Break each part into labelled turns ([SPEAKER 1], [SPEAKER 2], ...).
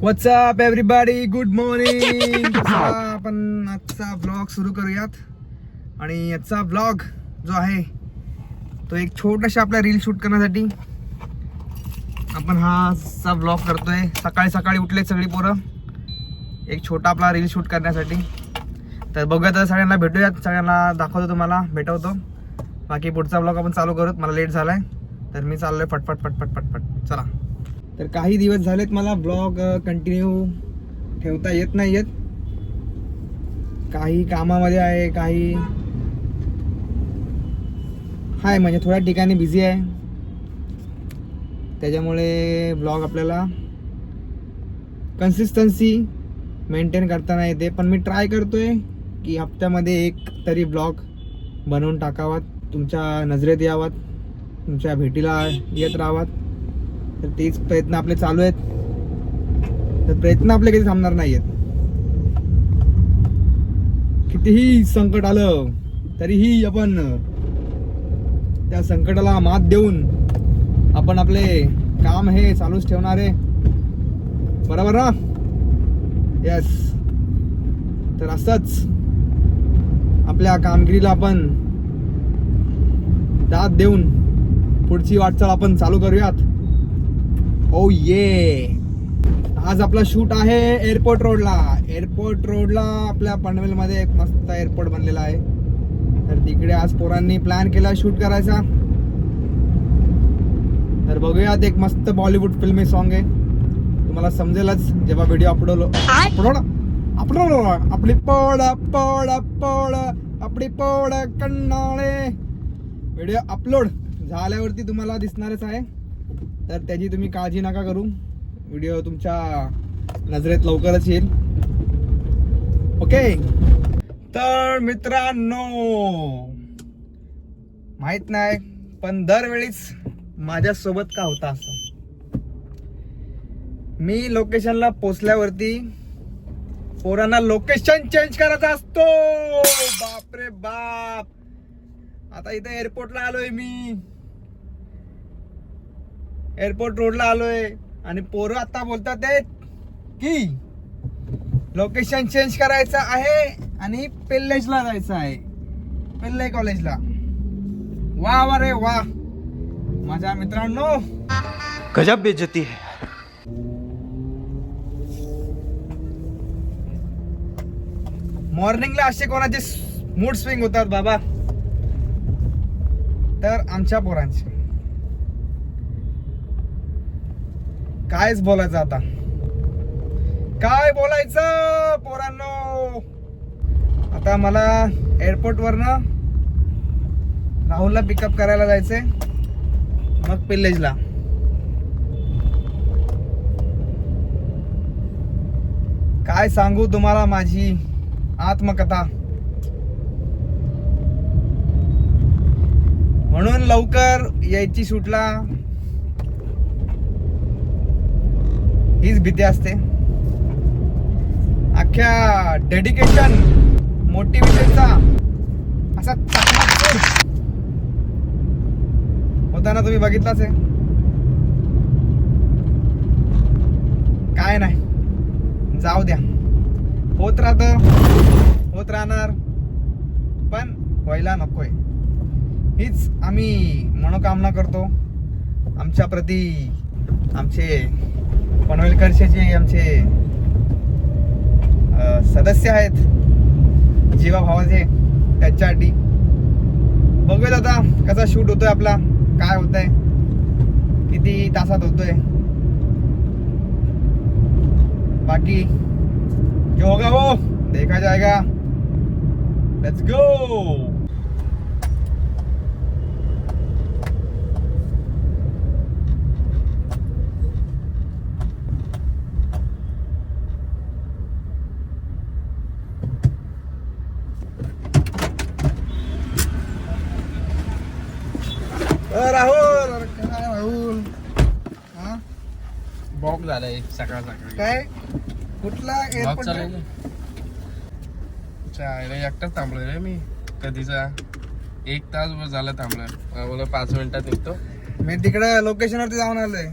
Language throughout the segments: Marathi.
[SPEAKER 1] व्हॉट्सअप एव्हरीबॉडी गुड मॉर्निंग आपण आजचा ब्लॉग सुरू करूयात. आणि आजचा ब्लॉग जो आहे तो एक छोटासा आपला रील शूट करण्यासाठी आपण हा ब्लॉग करतोय. सकाळी सकाळी उठले सगळी पोरं. एक छोटा आपला रील शूट करण्यासाठी. तर बघूया तर सगळ्यांना भेटूयात. सगळ्यांना दाखवतो तुम्हाला भेटवतो. बाकी पुढचा ब्लॉग आपण चालू करूत. मला लेट झालाय. तर मी चाललोय पटपट पटपट पटपट चला. तर काही दिवस झालेत मला ब्लॉग कंटिन्यू ठेवता येत नाही येत काही कामामध्ये आहे काही हाय म्हणजे थोड्या ठिकाणी बिझी आहे. त्याच्यामुळे ब्लॉग आपल्याला कन्सिस्टन्सी मेंटेन करताना येते. पण मी ट्राय करतोय की हप्त्यामध्ये एक तरी ब्लॉग बनवून टाकावात. तुमच्या नजरेत यावात. तुमच्या भेटीला येत राहावात. तर तेच प्रयत्न आपले चालू आहेत. तर प्रयत्न आपले कधी थांबणार नाही आहेत कितीही संकट आलं तरीही आपण त्या संकटाला मात देऊन आपण आपले काम हे चालूच ठेवणार आहे. बरोबर ना? येस तर असंच आपल्या कामगिरीला आपण दाद देऊन पुढची वाटचाल आपण चालू करूयात. Oh ओ ये आज आपला शूट आहे एअरपोर्ट रोडला एअरपोर्ट रोडला आपल्या पनवेलमध्ये एक मस्त एअरपोर्ट बनलेला आहे. तर तिकडे आज पोरांनी प्लॅन केला शूट करायचा. तर बघूयात एक मस्त बॉलिवूड फिल्मी सॉन्ग आहे. तुम्हाला समजेलच जेव्हा व्हिडिओ अपलोड अपलोड अपलोड आपली पोड पोड पोड आपली पोड कन्नाळे. व्हिडिओ अपलोड झाल्यावरती तुम्हाला दिसणारच आहे. तर त्याची तुम्ही काळजी नका करू. व्हिडिओ तुमच्या नजरेत लवकरच येईल. ओके तर मित्रांनो माहीत नाही पण दरवेळीच माझ्यासोबत का होता असं? मी लोकेशनला पोचल्यावरती पोरांना लोकेशन चेंज करायचा असतो. बापरे बाप! आता इथे एअरपोर्टला आलोय मी. एअरपोर्ट रोडला आलोय. आणि पोरं आता बोलतात आहेत की लोकेशन चेंज करायचं आहे आणि पेल्लेजला जायचं आहे. पेल्ले कॉलेजला वा वा रे वा. माझ्या मित्रांनो.
[SPEAKER 2] गजब बेइज्जती है.
[SPEAKER 1] मॉर्निंगला असे कोणाचे मूड स्विंग होतात बाबा. तर आमच्या पोरांचे. कायच बोलायचं आता? काय बोलायचं पोरांनो? आता मला एअरपोर्ट वरनं राहुलला पिकअप करायला जायचंय मग पिल्लेजला काय सांगू तुम्हाला माझी आत्मकथा? म्हणून लवकर यायची शूटला हीच भीती असते. अख्ख्या डेडिकेशन मोटिवेशनचा असा होताना तुम्ही बघितलाच आहे. काय नाही. जाऊ द्या. होत राहत होत राहणार पण व्हायला नकोय. हीच आम्ही मनोकामना करतो. आमच्या प्रती आमचे पनवेलकरचे जे आमचे सदस्य आहेत जीवाभावाचे त्याच्यासाठी बघूया आता कसा शूट होतोय आपला काय होतंय किती तासात होतोय. बाकी जो होगा वो देखा जाएगा. Let's go Rahul. काय राहुल?
[SPEAKER 3] बॉम्ब झालाय सकाळ सकाळ.
[SPEAKER 1] काय? कुठला?
[SPEAKER 3] Block
[SPEAKER 1] एअरपोर्ट
[SPEAKER 3] चालू एकटाच थांबलोय रे मी. कधीचा? एक तास वर झाला थांबला मला पाच मिनिटात निघतो.
[SPEAKER 1] मी तिकडे लोकेशन वरती जाऊन आलोय.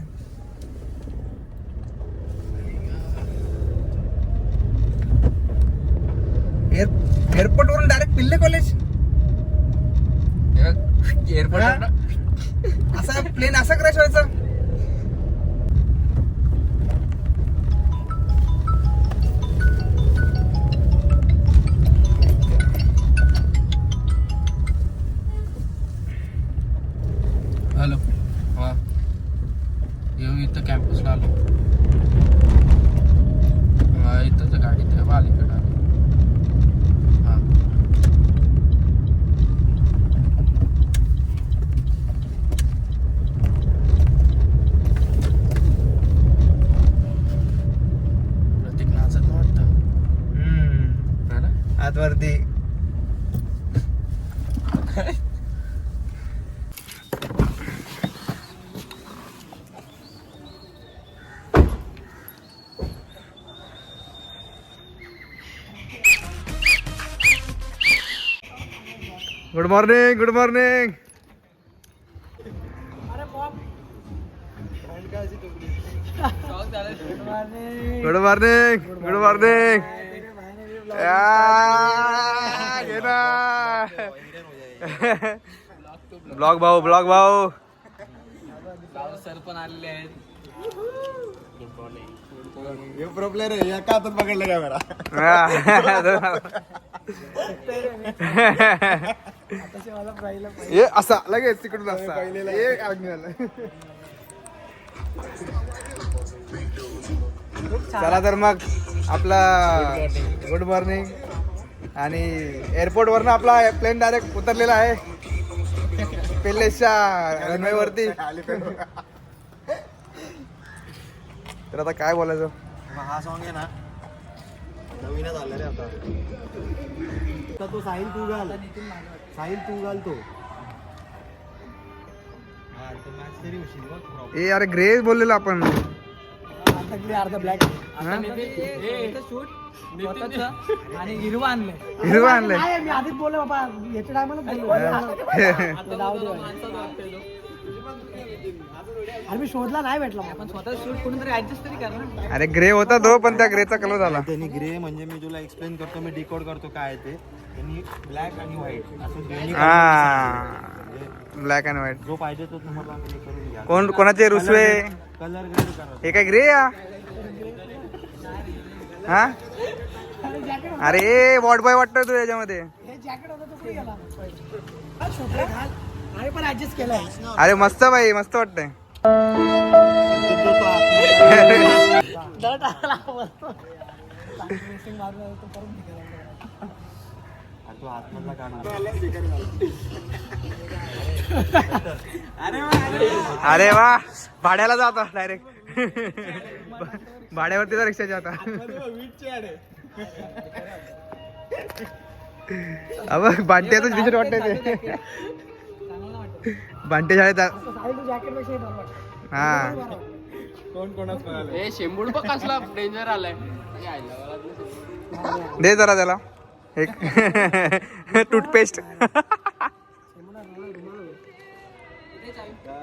[SPEAKER 1] एअरपोर्ट वरून डायरेक्ट पिल्ले कॉलेज
[SPEAKER 3] एअरपोर्ट
[SPEAKER 1] असा प्लेन असा क्रॅश व्हायचा?
[SPEAKER 3] ना?
[SPEAKER 1] आतवरती good morning good morning good morning good morning blog भाऊ ब्लॉग भाऊ.
[SPEAKER 3] सर पण आलेले आहेत.
[SPEAKER 1] ये असा लगेच तिकडून असा. आज्ञाला. चला तर मग आपला गुड मॉर्निंग. आणि एअरपोर्ट वरनं आपला प्लेन डायरेक्ट उतरलेला आहे. पेल्लेसच्या रनवे वरती. तर आता काय बोलायचं?
[SPEAKER 4] हा सॉन्ग आहे ना नवीनच आलं रे आता. तो साहिल तू घाल. साहिल तू घाल तो.
[SPEAKER 1] ए अरे ग्रे बोललेलो आपण.
[SPEAKER 5] अर्धा ब्लॅक? आणि हिरवा नाही मी आधीच बोललो बाबा याच्या टायमाला जाऊ दे. अरे मी शोधला नाही भेटला. आपण स्वतः शूट कोणीतरी ऍडजस्ट तरी कर ना.
[SPEAKER 1] अरे ग्रे होता तो पण त्या ग्रेचा कलर झाला.
[SPEAKER 4] त्यांनी ग्रे म्हणजे मी तुला एक्सप्लेन करतो मी डिकोड करतो काय आहे ते. त्यांनी ब्लॅक आणि व्हाईट असं दोन्ही
[SPEAKER 1] हा. ब्लॅक अँड व्हाईट
[SPEAKER 4] जो पाहिजे तो तुम्हाला
[SPEAKER 1] कोण कोणाचे रुसवे?
[SPEAKER 4] कलर
[SPEAKER 1] हे काय ग्रे या? हा? अरे वॉट बॉय वाटतोय तू याच्यामध्ये.
[SPEAKER 5] हे जॅकेट होतं तो कुठे गेला? हा, शोधला घाल. अरे
[SPEAKER 1] मस्त बाई मस्त वाटतंय.
[SPEAKER 4] तो- आतमधला काढून
[SPEAKER 1] अरे वा भाड्याला जाता डायरेक्ट भाड्यावरती रिक्षाचे आता. अबा बांट्याच टी शर्ट वाटतंय ते.
[SPEAKER 5] वाटतं.
[SPEAKER 1] बांटे शाळेत
[SPEAKER 5] हे. वाटतं.
[SPEAKER 1] हा
[SPEAKER 3] ए शेंबूड पण कसला डेंजर आलाय?
[SPEAKER 1] दे जरा त्याला. एक टूथपेस्ट.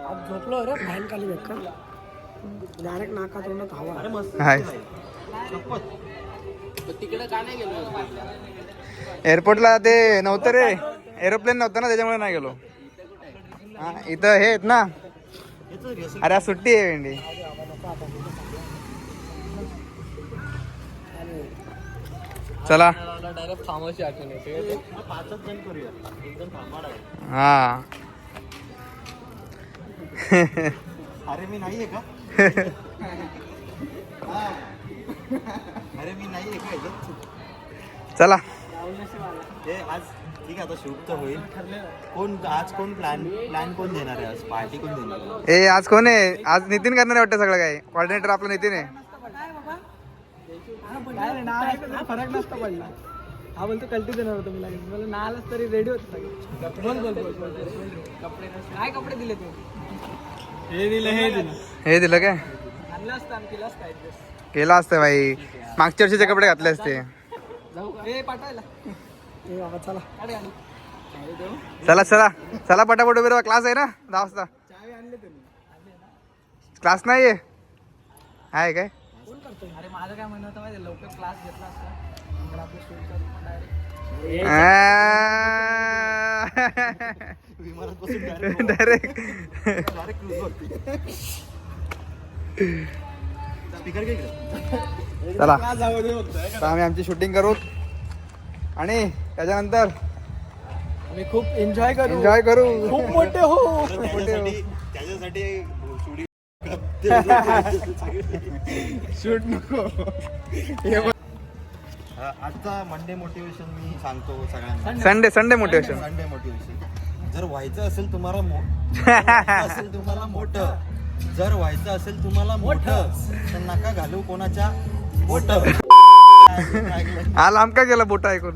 [SPEAKER 5] आज झोपलो रे फाईल खाली भेटकर डायरेक्ट नाका तोंडात हवा.
[SPEAKER 1] हाय.
[SPEAKER 3] तिकडे का नाही गेलो
[SPEAKER 1] एअरपोर्टला ते नव्हतं रे. एरोप्लेन नव्हतं ना त्याच्यामुळे नाही गेलो. हा इथं हे आहेत ना. अरे सुट्टी आहे वेंडी चला.
[SPEAKER 3] डायरेक्ट थांबायची आठवण येते.
[SPEAKER 4] पाचच जण करूया एकदम थांबाड आहे
[SPEAKER 1] हा.
[SPEAKER 4] अरे मी नाहीये का? हा. अरे मी नाहीये का?
[SPEAKER 1] चला.
[SPEAKER 4] ए आज ठीक आहे आता शूट तर होईल. कोण आज कोण प्लॅन प्लॅन कोण देणार आहे आज? पार्टी कोण देणार आहे?
[SPEAKER 1] ए आज कोण आहे? आज नितीन करणार आहे वाटतं सगळं काही. कॉर्डिनेटर आपला नितीन आहे.
[SPEAKER 5] काय रे, ना ना फरक नसता पडला. हा बोलतो कल्टी देणार होतो मी लगेच. मला ना आलास तरी रेडी होत सगळे. बोल बोल बोल बोल. कपडे काय कपडे दिले तू? हे दिले हे दिले.
[SPEAKER 1] हे दिलं काय?
[SPEAKER 5] आणलं असतं आम्ही केलं असतं ऍडजस्ट
[SPEAKER 1] केलं असतं बाई. मागच्या वर्षीचे कपडे घातले असते.
[SPEAKER 5] जाऊ हे पाठवायला. हे बाबा चला.
[SPEAKER 1] चला चला. चला पटापट उभे राहा. क्लास आहे ना? दहा वाजता
[SPEAKER 5] चावी आणले तुम्ही.
[SPEAKER 1] क्लास नाही आहे आहे काय?
[SPEAKER 5] कोण करतो अरे माझं काय म्हणणं होतं माहिती लवकर क्लास घेतला असता. तर आपलं करून
[SPEAKER 4] विमानात बसून
[SPEAKER 1] डायरेक्ट
[SPEAKER 4] वरती.
[SPEAKER 1] चला. आम्ही आमची शूटिंग करू. आणि त्याच्यानंतर
[SPEAKER 5] आम्ही खूप एन्जॉय करू.
[SPEAKER 1] एन्जॉय करू.
[SPEAKER 5] खूप मोठे हो.
[SPEAKER 4] तर त्याच्यासाठी
[SPEAKER 1] शूट नको.
[SPEAKER 4] हा, आजचा मंडे मोटिवेशन मी सांगतो सगळ्यांना.
[SPEAKER 1] Sunday Sunday motivation
[SPEAKER 4] Sunday motivation जर व्हायचं असेल तुम्हाला मो असेल तुम्हाला मोठं. जर व्हायचं असेल तुम्हाला मोठं तर नका घालू कोणाच्या मोठ
[SPEAKER 1] आला आमका गेला बोटा ऐकून?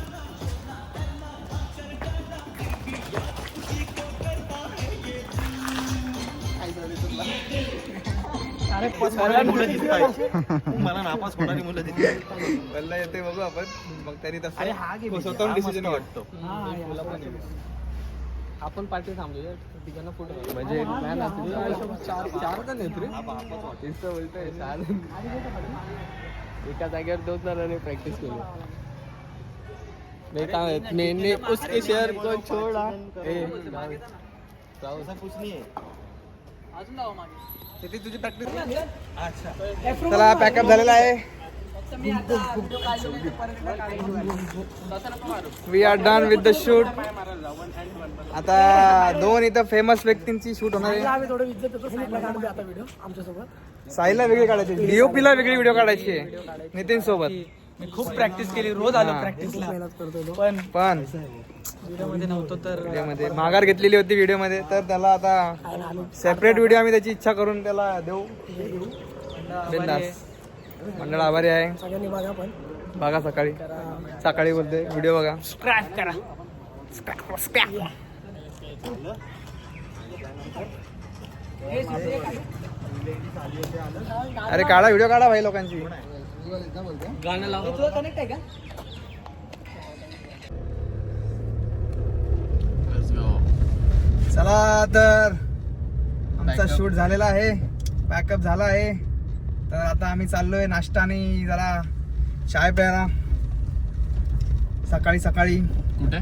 [SPEAKER 4] मला नापास होणारी मुलं दिसतात.
[SPEAKER 1] वल्ला येते बघू आपण. मग तरी तसं. स्वतःहून डिसिजन वाटतो.
[SPEAKER 5] आपण पार्टी थांबलो तिघांना फोटो म्हणजे चार चार रे. तीच तर बोलतोय चार एका जागेवर दोन जणांनी प्रॅक्टिस केली. नाही उसके शेअर को छोडा. ए, जाऊ.
[SPEAKER 4] ऐसा कुछ नहीं है.
[SPEAKER 1] तुझी प्रॅक्टिस चला पॅकअप झालेला आहे. We are done with the shoot आता दोन इथं फेमस व्यक्तींची शूट होणार आहे. साईला वेगळी काढायची डीओपी ला वेगळी व्हिडिओ काढायची आहे नितीन सोबत
[SPEAKER 5] खूप प्रॅक्टिस केली रोज
[SPEAKER 1] आलो
[SPEAKER 5] प्रॅक्टिसला पण
[SPEAKER 1] पण.
[SPEAKER 5] व्हिडिओमध्ये नव्हतो तर
[SPEAKER 1] व्हिडिओमध्ये माघार घेतलेली होती व्हिडिओमध्ये तर त्याला आता सेपरेट व्हिडिओ आम्ही त्याची इच्छा करून त्याला देऊ. बिंदास. मंडळ आभारी आहे.
[SPEAKER 5] सगळ्यांनी बघा पण.
[SPEAKER 1] बघा सकाळी. सकाळी बोलते व्हिडिओ बघा.
[SPEAKER 5] सबस्क्राईब करा.
[SPEAKER 1] अरे काढा व्हिडिओ काढा भाई लोकांची.
[SPEAKER 5] गाणं लाव तुला कनेक्ट आहे का?
[SPEAKER 1] चला तर. आमचा शूट झालेला आहे. पॅकअप झाला आहे. तर आता आम्ही चाललोय नाश्ता आणि जरा चाय प्यायला. सकाळी सकाळी.
[SPEAKER 3] कुठे?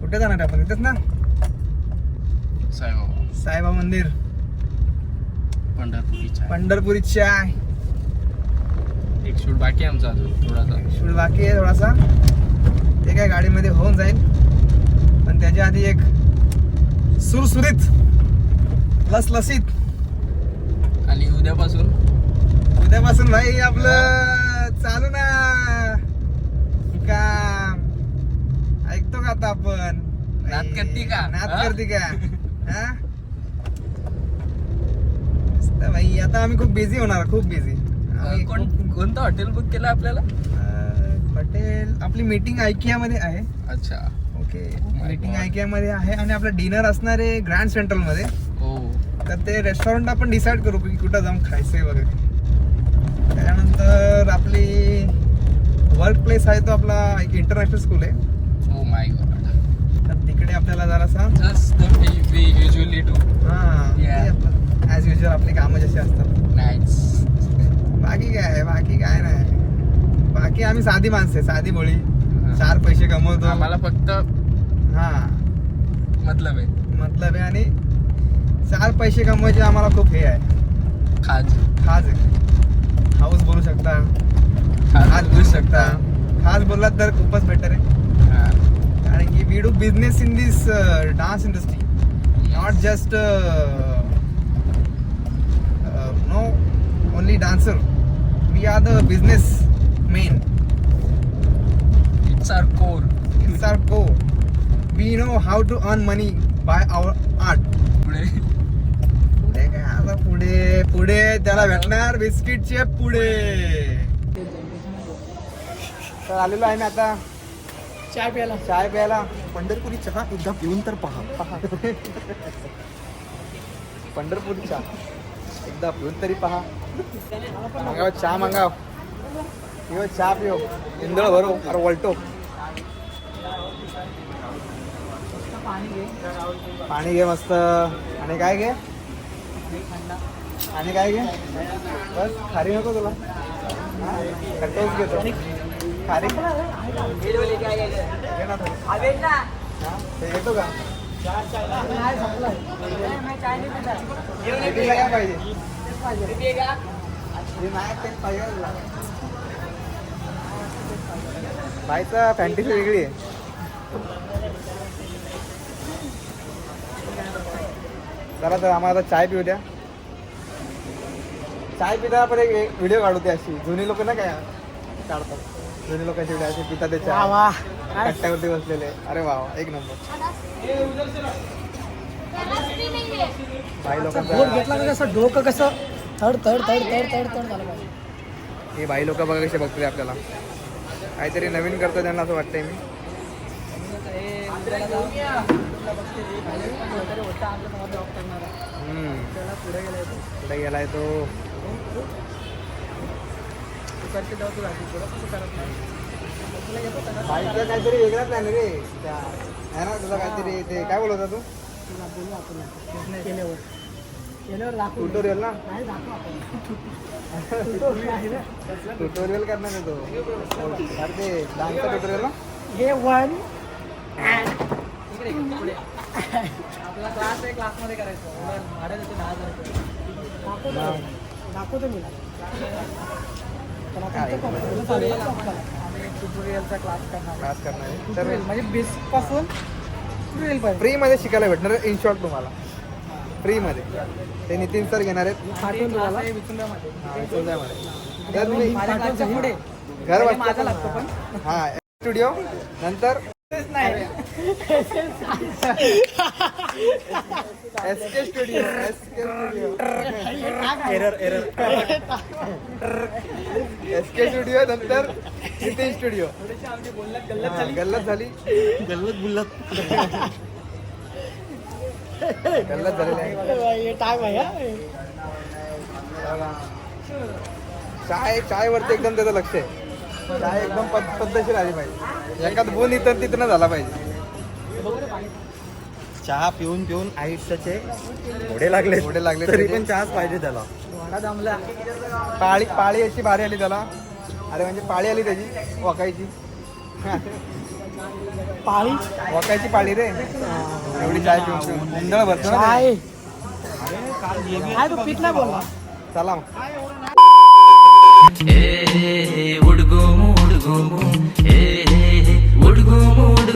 [SPEAKER 1] कुठे जाणार आपण? इथेच ना?
[SPEAKER 3] साईबाबा.
[SPEAKER 1] साईबा मंदिर.
[SPEAKER 3] पंढरपूरच्या
[SPEAKER 1] पंढरपुरी चाय.
[SPEAKER 3] एक शूट बाकी आहे आमचा अजून थोडासा.
[SPEAKER 1] शूट बाकी आहे थोडासा. ते काय गाडीमध्ये होऊन जाईल. पण त्याच्या आधी एक सुरसुरीत लसलसीत.
[SPEAKER 3] आणि उद्यापासून?
[SPEAKER 1] उद्यापासून भाई आपलं चालू ना. काम. ऐकतो का आता आपण?
[SPEAKER 3] नाद करती का?
[SPEAKER 1] नाद
[SPEAKER 3] हा?
[SPEAKER 1] करती का? हा? मस्त भाई आता आम्ही खूप बिझी होणार खूप बिझी
[SPEAKER 3] कोण कोणतं हॉटेल बुक केलं आपल्याला?
[SPEAKER 1] हॉटेल आपली मीटिंग आयकिया मध्ये आहे.
[SPEAKER 3] अच्छा.
[SPEAKER 1] Okay
[SPEAKER 3] my
[SPEAKER 1] meeting
[SPEAKER 3] God.
[SPEAKER 1] IKEA मध्ये आहे आणि आपलं डिनर असणार आहे ग्रँड सेंट्रलमध्ये.
[SPEAKER 3] हो
[SPEAKER 1] तर ते रेस्टॉरंट आपण डिसाईड करू की कुठं जाऊन खायचंय वगैरे. त्याच्यानंतर आपली वर्क प्लेस आहे तो आपला एक इंटरनॅशनल स्कूल आहे.
[SPEAKER 3] ओ माय गॉड
[SPEAKER 1] तर तिकडे आपल्याला जरासा
[SPEAKER 3] just we usually do Yeah.
[SPEAKER 1] As usual आपली कामं जशी असतात.
[SPEAKER 3] नाईट्स
[SPEAKER 1] बाकी काय आहे बाकी काय नाही. बाकी आम्ही साधी माणसं साधी बोळी. चार पैसे कमवतो.
[SPEAKER 3] आम्हाला फक्त
[SPEAKER 1] हा.
[SPEAKER 3] मतलब आहे.
[SPEAKER 1] मतलब आहे आणि चार पैसे कमवायचे आम्हाला खूप हे आहे.
[SPEAKER 3] खाज.
[SPEAKER 1] खास आहे. हाऊस बोलू शकता. खास बोलू शकता. खास बोललात तर खूपच बेटर आहे.
[SPEAKER 3] हा.
[SPEAKER 1] कारण की we do business in this dance industry not just no only dancer we are the business men
[SPEAKER 3] it's our core
[SPEAKER 1] it's our को we know how to earn money by our art
[SPEAKER 3] पुढे.
[SPEAKER 1] पुढे काय आता पुढे? पुढे त्याला भेटणार बिस्किटचे पुढे. तर आलेलो आहे मी आता.
[SPEAKER 5] चाय प्यायला.
[SPEAKER 1] चाय प्यायला.
[SPEAKER 4] पंढरपुरी चहा एकदा पिऊन तर पहा.
[SPEAKER 1] पंढरपूर चहा. एकदा पिऊन तरी पहा. मागाव चहा मागाव. पिओ चहा पिओ. इंदळ भरो अरे वलटो.
[SPEAKER 5] पाणी घे
[SPEAKER 1] मस्त. आणि काय घे? आणि काय घे? बस खारी नको तुला? खट्टोच घेतो खारी. घे ना थोडी. ते घेतो का? काय पाहिजे. बाईचा फॅन्टेसी वेगळी आहे. चला तर आम्हाला आता चाय पिऊ द्या. चाय पिता पण एक व्हिडिओ काढू ते अशी. जुनी लोक ना काय काढतात? जुनी लोकांची व्हिडिओ अशी पिता ते चाय. कट्ट्यावरती बसलेले. अरे वा वा, एक नंबर. बाई
[SPEAKER 5] बोट
[SPEAKER 1] लोकांचा
[SPEAKER 5] डोकं कसं? थड थड थड थड थड थड झालं पाहिजे.
[SPEAKER 1] हे बाई लोक बघा कसे बघते आपल्याला. काहीतरी नवीन करतो त्यांना असं वाटतंय मी. हम्म. पुढे गेलाय तो. बाईकचा काहीतरी वेगळा प्लॅन रे. त्या आहे ना तुझा काहीतरी ते काय बोलत होता तू?
[SPEAKER 5] केल्यावर
[SPEAKER 1] ट्युटोरियल ना. ट्युटोरियल करणार आहे तो अरे ते डान्सचा ट्युटोरियल ना
[SPEAKER 5] हे वन आपला क्लास आहे क्लासमध्ये करायचं भाडं देतो दहा हजार रुपये दाखवतो मी. ट्युटोरियलचा क्लास करणार.
[SPEAKER 1] क्लास करणार आहे
[SPEAKER 5] म्हणजे बेसिकपासून ट्युटोरियल
[SPEAKER 1] फ्रीमध्ये शिकायला भेटणार इन शॉर्ट तुम्हाला. फ्रीमध्ये. ते नितीन सर घेणार आहेत. तर घर
[SPEAKER 5] लागतो पण.
[SPEAKER 1] हा स्टुडिओ नंतर S K studio S K studio
[SPEAKER 4] error error
[SPEAKER 1] S K studio नंतर नितीन स्टुडिओ गल्लत झाली.
[SPEAKER 4] गल्लत बुल्लत
[SPEAKER 1] गल्लत झालेली आहे.
[SPEAKER 5] हे टाक भाई हा.
[SPEAKER 1] बघा. चाय चाय वरती एकदम त्याचं लक्ष आहे. चाय एकदम पद- पद्धतशीर आली पाहिजे. एखाद गुण इथं तिथं झाला पाहिजे.
[SPEAKER 4] चहा पिऊन पिऊन आयुष्याचे घोडे लागले.
[SPEAKER 1] घोडे लागले
[SPEAKER 4] तरी. पण चहाच पाहिजे त्याला.
[SPEAKER 1] पाळी पाळी अशी भारी आली त्याला. अरे म्हणजे पाळी आली त्याची वाकायची.
[SPEAKER 5] पाळी.
[SPEAKER 1] वाकायची पाळी रे. एवढी चाय पिऊन गोंधळ भरतो ना
[SPEAKER 5] नाही बोलला.
[SPEAKER 1] चला मग.
[SPEAKER 6] Hey, hey, hey,